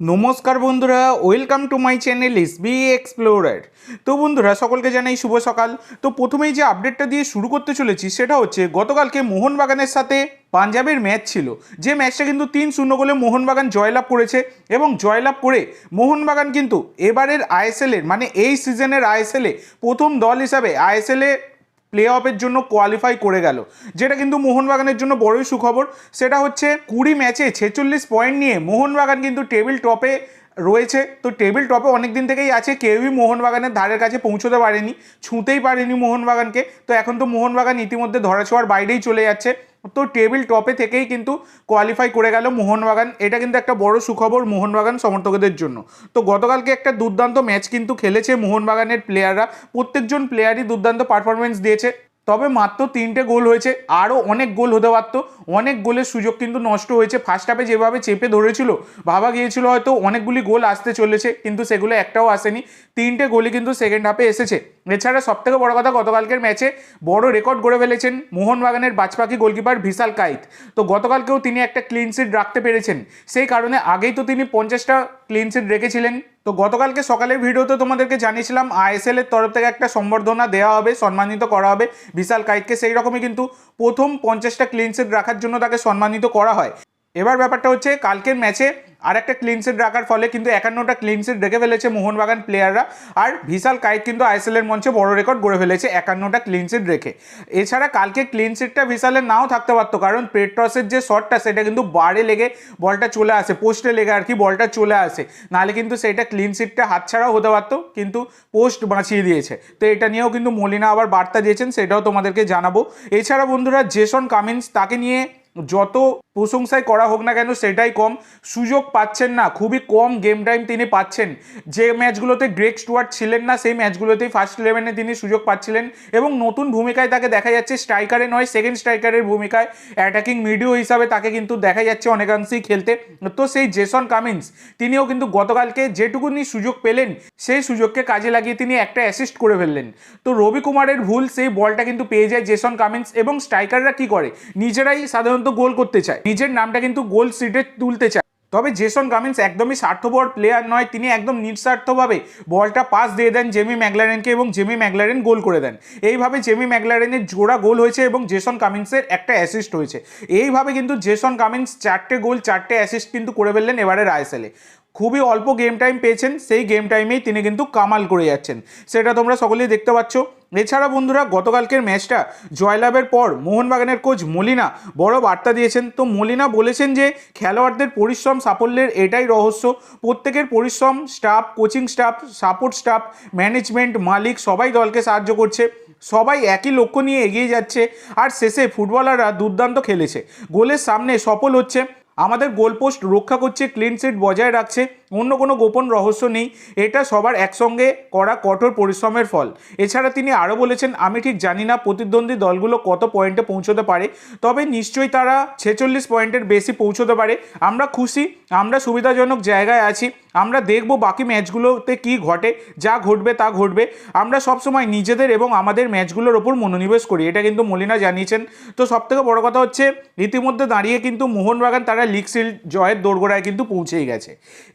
নমস্কার বন্ধুরা, welcome to my channel S B explorer. তো বন্ধুরা, সকলকে জানাই শুভ সকাল। তো প্রথমেই যে আপডেটটা দিয়ে শুরু করতে চলেছি, সেটা হচ্ছে গতকালকে মোহনবাগানের সাথে পাঞ্জাবের ম্যাচ ছিল। যে ম্যাচটা কিন্তু তিন শূন্য গোলে মোহনবাগান জয়লাভ করেছে এবং জয়লাভ করে মোহনবাগান কিন্তু এবারের আইএসএলের মানে এই সিজনের আইএসএলে প্রথম দল হিসাবে আইএসএলে প্লে অফের জন্য কোয়ালিফাই করে গেল। যেটা কিন্তু মোহনবাগানের জন্য বড়ই সুখবর। সেটা হচ্ছে কুড়ি ম্যাচে ছেচল্লিশ পয়েন্ট নিয়ে মোহনবাগান কিন্তু টেবিল টপে রয়েছে। তো টেবিল টপে অনেক দিন থেকেই আছে। কেউই মোহনবাগানের ধারের কাছে পৌঁছতে পারেনি, ছুঁতেই পারেনি মোহনবাগানকে। তো এখন তো মোহনবাগান ইতিমধ্যে ধরাছোঁয়ার বাইরেই চলে যাচ্ছে। তো টেবিল টপে থেকেই কিন্তু কোয়ালিফাই করে গেল মোহনবাগান। এটা কিন্তু একটা বড় সুখবর মোহনবাগান সমর্থকদের জন্য। তো গতকালকে একটা দুর্দান্ত ম্যাচ কিন্তু খেলেছে মোহনবাগানের প্লেয়াররা প্রত্যেকজন প্লেয়ারই দুর্দান্ত পারফরমেন্স দিয়েছে। তবে মাত্র তিনটে গোল হয়েছে, আরও অনেক গোল হতে পারতো। অনেক গোলের সুযোগ কিন্তু নষ্ট হয়েছে। ফার্স্ট হাফে যেভাবে চেপে ধরেছিল, ভাবা গিয়েছিল হয়তো অনেকগুলি গোল আসতে চলেছে, কিন্তু সেগুলো একটাও আসেনি। তিনটে গোলই কিন্তু সেকেন্ড হাফে এসেছে। এছাড়া সবথেকে বড় কথা, গতকালকের ম্যাচে বড় রেকর্ড গড়ে ফেলেছেন মোহনবাগানের বাজপাখি গোলকিপার ভিশাল কাইত। তো গতকালকেও তিনি একটা ক্লিন সিট রাখতে পেরেছেন। সেই কারণে আগেই তো তিনি পঞ্চাশটা ক্লিন সিট রেখেছিলেন। তো গতকালকে সকালের ভিডিওতে তোমাদেরকে জানিয়েছিলাম, আইএসএল এর তরফ থেকে একটা সম্বর্ধনা দেওয়া হবে, সম্মানিত করা হবে। বিশাল কাইককে সেই রকমই কিন্তু প্রথম পঞ্চাশটা ক্লিন সিট রাখার জন্য তাকে সম্মানিত করা হয়। এবার ব্যাপারটা হচ্ছে, কালকের ম্যাচে আর একটা ক্লিন সিট রাখার ফলে কিন্তু একান্নটা ক্লিন সিট রেখে ফেলেছে মোহনবাগান প্লেয়াররা আর ভিশাল কাইত কিন্তু আইএসএল এর মঞ্চে বড় রেকর্ড গড়ে ফেলেছে একান্নটা ক্লিন সিট রেখে। এছাড়া কালকে ক্লিন সিটটা ভিশালের নাও থাকতে পারতো, কারণ পেট্রসের যে শটটা সেটা কিন্তু বারে লেগে বলটা চলে আসে পোস্টে লেগে আর কি বলটা চলে আসে। নাহলে কিন্তু সেটা ক্লিন সিটটা হাতছাড়াও হতে পারতো, কিন্তু পোস্ট বাঁচিয়ে দিয়েছে। তো এটা নিয়েও কিন্তু মলিনা আবার বার্তা দিয়েছেন, সেটাও তোমাদেরকে জানাব। এছাড়া বন্ধুরা জেসন কামিন্স তাকে নিয়ে যত প্রশংসাই করা হোক না কেন, সেটাই কম। সুযোগ পাচ্ছেন না, খুবই কম গেম টাইম তিনি পাচ্ছেন। যে ম্যাচগুলোতে গ্রেক স্টুয়ার্ট ছিলেন না, সেই ম্যাচগুলোতেই ফার্স্ট ইলেভেনে তিনি সুযোগ পাচ্ছিলেন এবং নতুন ভূমিকায় তাকে দেখা যাচ্ছে স্ট্রাইকারে নয় সেকেন্ড স্ট্রাইকারের ভূমিকায়। অ্যাটাকিং মিডিও হিসাবে তাকে কিন্তু দেখা যাচ্ছে অনেকাংশেই খেলতে। তো সেই জেসন কামিন্স তিনিও কিন্তু গতকালকে যেটুকুনি সুযোগ পেলেন, সেই সুযোগকে কাজে লাগিয়ে তিনি একটা অ্যাসিস্ট করে ফেললেন। তো রবি কুমারের ভুল, সেই বলটা কিন্তু পেয়ে যায় জেসন কামিন্স এবং স্ট্রাইকাররা কি করে? নিজেরাই সাধারণত গোল করতে চায়। নিজের নামটা কিন্তু গোল সিটে তুলতে চায়। তবে জেসন কামিন্স একদমই স্বার্থপর প্লেয়ার নয়, তিনি একদম নিঃস্বার্থভাবে বলটা পাস দিয়ে দেন জেমি ম্যাগলারেনকে এবং জেমি ম্যাগলারেন গোল করে দেন। এইভাবে জেমি ম্যাগলারেনের জোড়া গোল হয়েছে এবং জেসন কামিন্সের একটা অ্যাসিস্ট হয়েছে। এইভাবে কিন্তু জেসন কামিন্স চারটে গোল, চারটে অ্যাসিস্ট কিন্তু করে ফেললেন এবারের আইএসএলে খুবই অল্প গেম টাইম পেয়েছেন, সেই গেম টাইমেই তিনি কিন্তু কামাল করে যাচ্ছেন। সেটা তোমরা সকলেই দেখতে পাচ্ছ। এছাড়া বন্ধুরা, গতকালকের ম্যাচটা জয়লাভের পর মোহনবাগানের কোচ মলিনা বড় বার্তা দিয়েছেন। তো মলিনা বলেছেন যে, খেলোয়াড়দের পরিশ্রম, সাফল্যের এটাই রহস্য। প্রত্যেকের পরিশ্রম, staff, coaching staff, support staff, management, মালিক সবাই দলকে সাহায্য করছে। সবাই একই লক্ষ্য নিয়ে এগিয়ে যাচ্ছে আর শেষে ফুটবলাররা দুর্দান্ত খেলেছে। গোলের সামনে সফল হচ্ছে। আমাদের গোলপোস্ট রক্ষা করছে, ক্লিন সিট বজায় রাখছে। অন্য কোনো গোপন রহস্য নেই। এটা সবার একসঙ্গে করা কঠোর পরিশ্রমের ফল। এছাড়া তিনি আরও বলেছেন, আমি ঠিক জানি না প্রতিদ্বন্দ্বী দলগুলো কত পয়েন্টে পৌঁছতে পারে, তবে নিশ্চয়ই তারা ছেচল্লিশ পয়েন্টের বেশি পৌঁছতে পারে। আমরা খুশি, আমরা সুবিধাজনক জায়গায় আছি, আমরা দেখব বাকি ম্যাচগুলোতে কি ঘটে, যা ঘটবে তা ঘটবে। আমরা সবসময় নিজেদের এবং আমাদের ম্যাচগুলোর ওপর মনোনিবেশ করি। এটা কিন্তু মলিনা জানিয়েছেন। তো সবথেকে বড় কথা হচ্ছে, ইতিমধ্যে দাঁড়িয়ে কিন্তু মোহনবাগান তারা লিগ সিল জয়ের দোরগোড়ায় কিন্তু পৌঁছেই গেছে।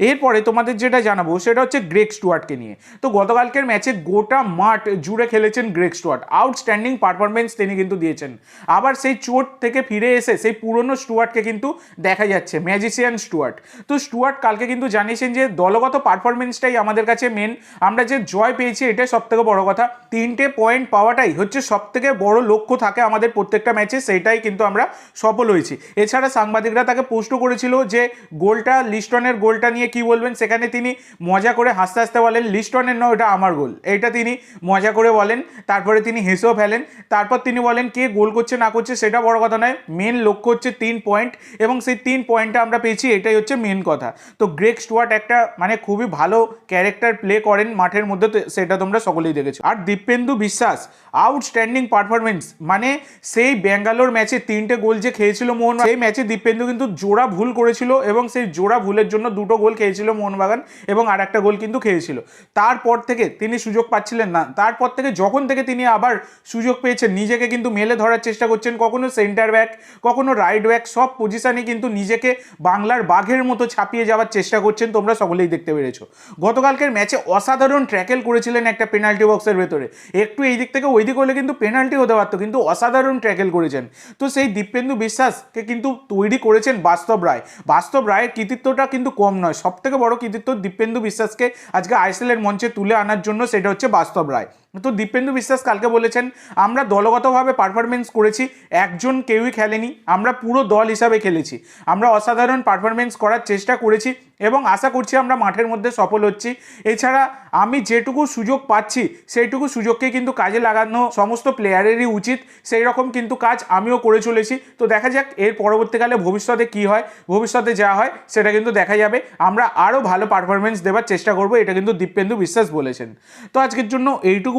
এরপরে তোমাদের যেটা জানাব সেটা হচ্ছে গ্রেক স্টুয়ার্টকে নিয়ে। তো গতকালকের ম্যাচে গোটা মাঠ জুড়ে খেলেছেন গ্রেক স্টুয়ার্ট। আউটস্ট্যান্ডিং পারফরমেন্স তিনি কিন্তু দিয়েছেন। আবার সেই চোট থেকে ফিরে এসে সেই পুরনো স্টুয়ার্টকে কিন্তু দেখা যাচ্ছে ম্যাজিশিয়ান স্টুয়ার্ট। তো স্টুয়ার্ট কালকে কিন্তু জানিয়েছেন যে দলগত পারফরমেন্সটাই আমাদের কাছে মেন আমরা যে জয় পেয়েছি এটাই সব থেকে বড় কথা। তিনটে পয়েন্ট পাওয়াটাই হচ্ছে সব থেকে বড় লক্ষ্য থাকে আমাদের প্রত্যেকটা ম্যাচে, সেটাই কিন্তু আমরা সফল হয়েছি। এছাড়া সাংবাদিকরা তাকে পোস্টও করেছিল যে গোলটা লিস্টনের গোলটা নিয়ে কি বলবেন, সেখানে তিনি মজা করে হাসতে হাসতে বলেন লিস্টনের নয়, ওটা আমার গোল। এটা তিনি মজা করে বলেন, তারপরে তিনি হেসেও ফেলেন। তারপর তিনি বলেন, কে গোল করছে, না করছে, সেটা বড় কথা নয়। মেন লক্ষ্য হচ্ছে তিন পয়েন্ট এবং সেই তিন পয়েন্টটা আমরা পেয়েছি, এটাই হচ্ছে মেন কথা। তো গ্রেক স্টুয়ার্ট একটা মানে খুবই ভালো ক্যারেক্টার প্লে করেন মাঠের মধ্যে সেটা তোমরা সকলেই দেখেছ। আর দীপেন্দু বিশ্বাস, আউটস্ট্যান্ডিং পারফরমেন্স মানে সেই ব্যাঙ্গালোর ম্যাচে তিনটে গোল যে খেয়েছিল মোহন সেই ম্যাচে দীপেন্দু কিন্তু জোড়া ভুল করেছিল এবং সেই জোড়া ভুলের জন্য দুটো গোল খেয়েছিল। দিয়েছিল মোহনবাগান এবং আর একটা গোল কিন্তু খেয়েছিল। তারপর থেকে তিনি সুযোগ পাচ্ছিলেন না। তারপর থেকে যখন থেকে তিনি আবার সুযোগ পেয়েছেন, নিজেকে কিন্তু মেলে ধরার চেষ্টা করছেন, কখনো সেন্টার ব্যাক কখনো রাইট ব্যাক সব পজিশানে কিন্তু নিজেকে বাংলার বাঘের মতো ছাপিয়ে যাওয়ার চেষ্টা করছেন তোমরা সকলেই দেখতে পেরেছ। গতকালকের ম্যাচে অসাধারণ ট্র্যাকেল করেছিলেন একটা পেনাল্টি বক্সের ভেতরে। একটু এই দিক থেকে ওই দিক হলে কিন্তু পেনাল্টি হতে পারতো, কিন্তু অসাধারণ ট্র্যাকেল করেছেন। তো সেই দীপেন্দু বিশ্বাসকে কিন্তু তৈরি করেছেন বাস্তব রায়। বাস্তব রায়ের কৃতিত্বটা কিন্তু কম নয় সব থেকে বড় কৃতিত্ব দীপেন্দু বিশ্বাসকে আজকে আইসিএলের মঞ্চে তুলে আনার জন্য, সেটা হচ্ছে বাস্তব রায়। তো দীপেন্দু বিশ্বাস কালকে বলেছেন, আমরা দলগতভাবে পারফরমেন্স করেছি, একজন কেউই খেলেনি, আমরা পুরো দল হিসাবে খেলেছি। আমরা অসাধারণ পারফরমেন্স করার চেষ্টা করেছি এবং আশা করছি আমরা মাঠের মধ্যে সফল হচ্ছি। এছাড়া আমি যেটুকু সুযোগ পাচ্ছি, সেইটুকু সুযোগকে কিন্তু কাজে লাগানো সমস্ত প্লেয়ারেরই উচিত। সেই রকম কিন্তু কাজ আমিও করে চলেছি। তো দেখা যাক এর পরবর্তীকালে ভবিষ্যতে কি হয়, ভবিষ্যতে যা হয়, সেটা কিন্তু দেখা যাবে। আমরা আরও ভালো পারফরমেন্স দেওয়ার চেষ্টা করব, এটা কিন্তু দীপেন্দু বিশ্বাস বলেছেন। তো আজকের জন্য এইটুকু